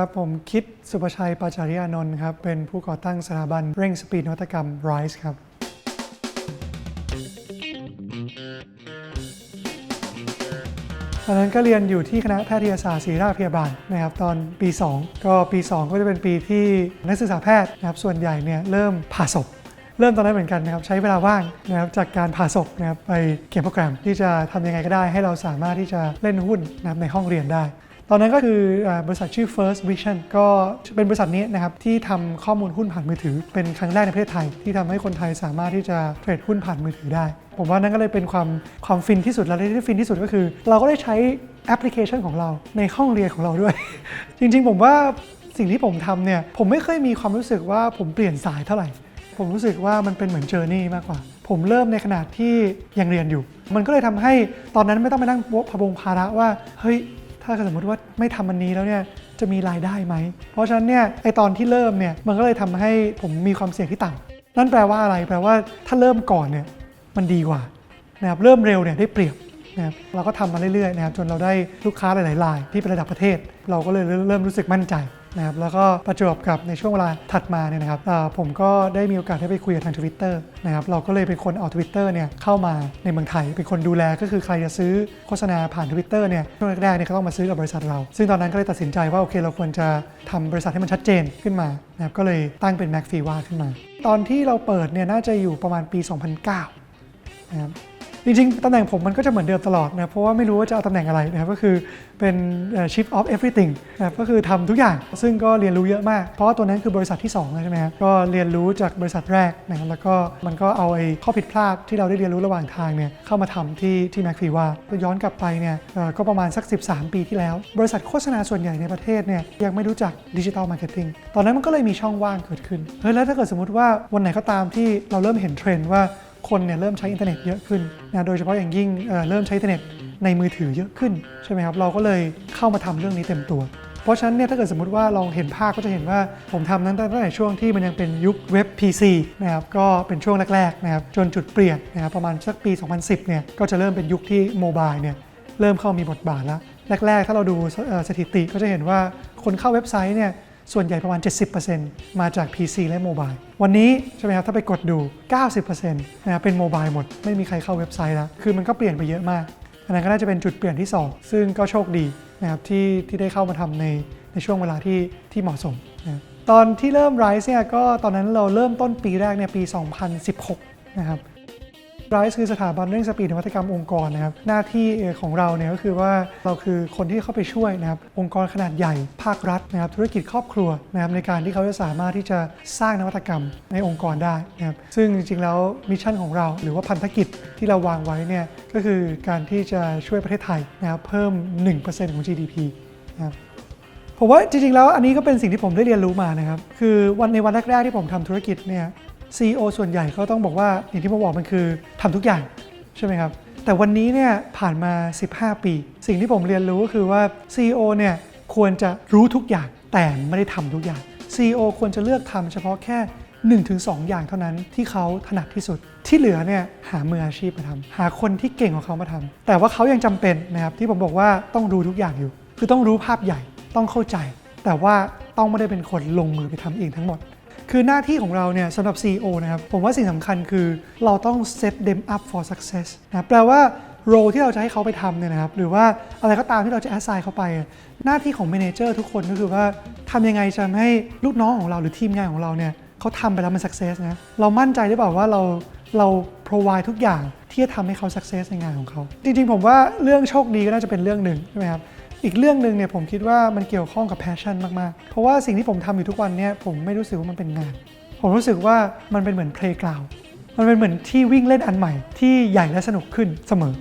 ครับผมคิดสุประชัยปาจาริยานนท์ครับ เป็นผู้ก่อตั้งสถาบันเร่งสปีดนวัตกรรม RISE ครับ ตอนนั้นก็เรียนอยู่ที่คณะแพทยศาสตร์ศิริราชพยาบาลนะครับตอนปี 2 ก็ปี 2 ก็จะเป็นปีที่นักศึกษาแพทย์นะครับส่วนใหญ่เนี่ยเริ่มผ่าศพเริ่มตอนนั้นเหมือนกันนะครับใช้เวลาว่างนะครับจากการผ่าศพนะครับไปเขียนโปรแกรมที่จะทำยังไงก็ได้ ให้เราสามารถที่จะเล่นหุ้นนะครับในห้องเรียนได้ ตอนนั้นก็คือบริษัทชื่อ First Vision ก็เป็นบริษัทนี้นะครับที่ทำข้อมูลหุ้นผ่านมือถือ เป็นครั้งแรกในประเทศไทย ที่ทำให้คนไทยสามารถที่จะเทรดหุ้นผ่านมือถือได้ ผมว่านั่นก็เลยเป็นความความฟินที่สุด แล้วที่ฟินที่สุดก็คือ เราก็ได้ใช้แอปพลิเคชันของเราในห้องเรียนของเราด้วย จริงๆ ผมว่าสิ่งที่ผมทำเนี่ยผมไม่เคยมีความรู้สึกว่าผมเปลี่ยนสายเท่าไหร่ ผมรู้สึกว่ามันเป็นเหมือนเจอร์นี่มากกว่า ผมเริ่มในขนาดที่ยังเรียนอยู่ มันก็เลยทำให้ตอนนั้นไม่ต้องไปนั่งพะบงภาระว่าเฮ้ย ถ้าสมมติว่าไม่ทำอันนี้แล้วเนี่ยจะมีรายได้ไหม เพราะฉะนั้นเนี่ยไอตอนที่เริ่มเนี่ยมันก็เลยทำให้ผมมีความเสี่ยงที่ต่ำนั่นแปลว่าอะไรแปลว่าถ้าเริ่มก่อนเนี่ยมันดีกว่านะครับเริ่มเร็วเนี่ยได้เปรียบนะครับเราก็ทำมาเรื่อยๆนะครับจนเราได้ลูกค้าหลายๆรายที่เป็นระดับประเทศ เราก็เลยเริ่มรู้สึกมั่นใจ นะครับแล้วก็ประจวบกับในช่วงเวลาถัดมาเนี่ยนะครับผมก็ได้มีโอกาสได้ไปคุยกับทาง Twitter นะครับเราก็เลยเป็นคนเอา Twitter เนี่ยเข้ามาในเมืองไทย เป็นคนดูแลก็คือใครจะซื้อโฆษณาผ่าน Twitter เนี่ยช่วงแรกๆเนี่ยเขาต้องมาซื้อกับบริษัทเรา ซึ่งตอนนั้นก็เลยตัดสินใจว่าโอเคเราควรจะทำบริษัทให้มันชัดเจนขึ้นมานะครับก็เลยตั้งเป็น Mac f i w a ขึ้นมา ตอนที่เราเปิดเนี่ยน่าจะอยู่ประมาณปี 2009นะครับ จริงๆตำแหน่งผมมันก็จะเหมือนเดิมตลอดนะเพราะว่าไม่รู้ว่าจะเอาตำแหน่งอะไรนะครับก็คือเป็น Chief of Everything นะครับก็คือทำทุกอย่างซึ่งก็เรียนรู้เยอะมาก เพราะว่าตัวนั้นคือบริษัทที่2แล้วใช่ไหมครับก็เรียนรู้จากบริษัทแรกนะครับแล้วก็มันก็เอาไอ้ข้อผิดพลาดที่เราได้เรียนรู้ระหว่างทางเนี่ยเข้ามาทำที่ที่แม็กฟีว่าย้อนกลับไปเนี่ยก็ประมาณสัก 13 ปีที่แล้ว บริษัทโฆษณาส่วนใหญ่ในประเทศเนี่ยยังไม่รู้จักดิจิทัลมาร์เก็ตติ้งตอนนั้นมันก็เลยมีช่องว่างเกิดขึ้นเฮ้ยแล้วถ้าเกิดสมมติว่าวันไหนก็ตามที่เราเริ่มเห็นเทรนด์ว่า คนเนี่ยเริ่มใช้อินเทอร์เน็ตเยอะขึ้นนะโดยเฉพาะอย่างยิ่งเเริ่มใช้อินเทอร์เน็ตในมือถือเยอะขึ้นใช่ไหมครับเราก็เลยเข้ามาทำเรื่องนี้เต็มตัว เพราะฉะนั้นเนี่ยถ้าเกิดสมมติว่าเราเห็นภาพก็จะเห็นว่าผมทำตั้งแต่ตั้งแต่ช่วงที่มันยังเป็นยุคเว็บ PC นะครับก็เป็นช่วงแรกๆนะครับจนจุดเปลี่ยนนะครับประมาณสักปี 2010เนี่ยก็จะเริ่มเป็นยุคที่โมบายเนี่ยเริ่มเข้ามีบทบาทแล้วแรกๆ ถ้าเราดูสถิติก็จะเห็นว่าคนเข้าเว็บไซต์เนี่ย ส่วนใหญ่ประมาณ 70%มาจาก PC และโมบายวันนี้ใช่ไหมครับถ้าไปกดดู 90%นะครับเป็นโมบายหมด ไม่มีใครเข้าเว็บไซต์แล้ว คือมันก็เปลี่ยนไปเยอะมาก อันนั้นก็น่าจะเป็นจุดเปลี่ยนที่ 2 ซึ่งก็โชคดีนะครับที่ที่ได้เข้ามาทำในในช่วงเวลาที่ที่เหมาะสมนะตอนที่เริ่ม Rise เนี่ยก็ตอนนั้นเราเริ่มต้นปีแรกเนี่ยปี 2016 นะครับ RISE คือสถาบันเร่งสปีดนวัตกรรมองค์กรนะครับหน้าที่ของเราเนี่ยก็คือว่าเราคือคนที่เข้าไปช่วยนะครับองค์กรขนาดใหญ่ภาครัฐนะครับธุรกิจครอบครัวนะครับในการที่เขาจะสามารถที่จะสร้างนวัตกรรมในองค์กรได้นะครับซึ่งจริงๆแล้วมิชชั่นของเราหรือว่าพันธกิจที่เราวางไว้เนี่ยก็คือการที่จะช่วยประเทศไทยนะครับเพิ่ม 1%ของ GDP นะครับผมว่าจริงๆแล้วอันนี้ก็เป็นสิ่งที่ผมได้เรียนรู้มานะครับ คือวันในวันแรกๆที่ผมทำธุรกิจเนี่ย CEO ส่วนใหญ่ก็ต้องบอกว่าอย่างที่ผมบอกมันคือทำทุกอย่างใช่ไหมครับ แต่วันนี้เนี่ยผ่านมา 15 ปี สิ่งที่ผมเรียนรู้ก็คือว่า CEO เนี่ยควรจะรู้ทุกอย่างแต่ไม่ได้ทำทุกอย่าง CEO ควรจะเลือกทำเฉพาะแค่ 1-2 อย่างเท่านั้นที่เขาถนัดที่สุด ที่เหลือเนี่ยหามืออาชีพมาทำหาคนที่เก่งกว่าเขามาทำแต่ว่าเขายังจำเป็นนะครับที่ผมบอกว่าต้องรู้ทุกอย่างอยู่ คือต้องรู้ภาพใหญ่ต้องเข้าใจ แต่ว่าต้องไม่ได้เป็นคนลงมือไปทำเองทั้งหมด คือหน้าที่ของเราเนี่ยสำหรับ CEO นะครับ ผมว่าสิ่งสำคัญคือเราต้อง set them up for success นะแปลว่าโรที่เราจะให้เขาไปทำเนี่ยนะครับ หรือว่าอะไรก็ตามที่เราจะ assign เขาไป หน้าที่ของ manager ทุกคนก็คือว่าทำยังไงจะให้ลูกน้องของเราหรือทีมงานของเราเนี่ยเขาทำไปแล้วมัน success นะเรามั่นใจหรือเปล่าว่าเราเรา provide ทุกอย่างที่จะทำให้เขา success ในงานของเขา จริงๆ ผมว่าเรื่องโชคดีก็น่าจะเป็นเรื่องหนึ่งใช่ไหมครับ อีกเรื่องหนึ่งเนี่ยผมคิดว่ามันเกี่ยวข้องกับแพชชั่นมากๆ เพราะว่าสิ่งที่ผมทำอยู่ทุกวันเนี่ยผมไม่รู้สึกว่ามันเป็นงาน ผมรู้สึกว่ามันเป็นเหมือนเพลย์กลาวมันเป็นเหมือนที่วิ่งเล่นอันใหม่ที่ใหญ่และสนุกขึ้นเสมอ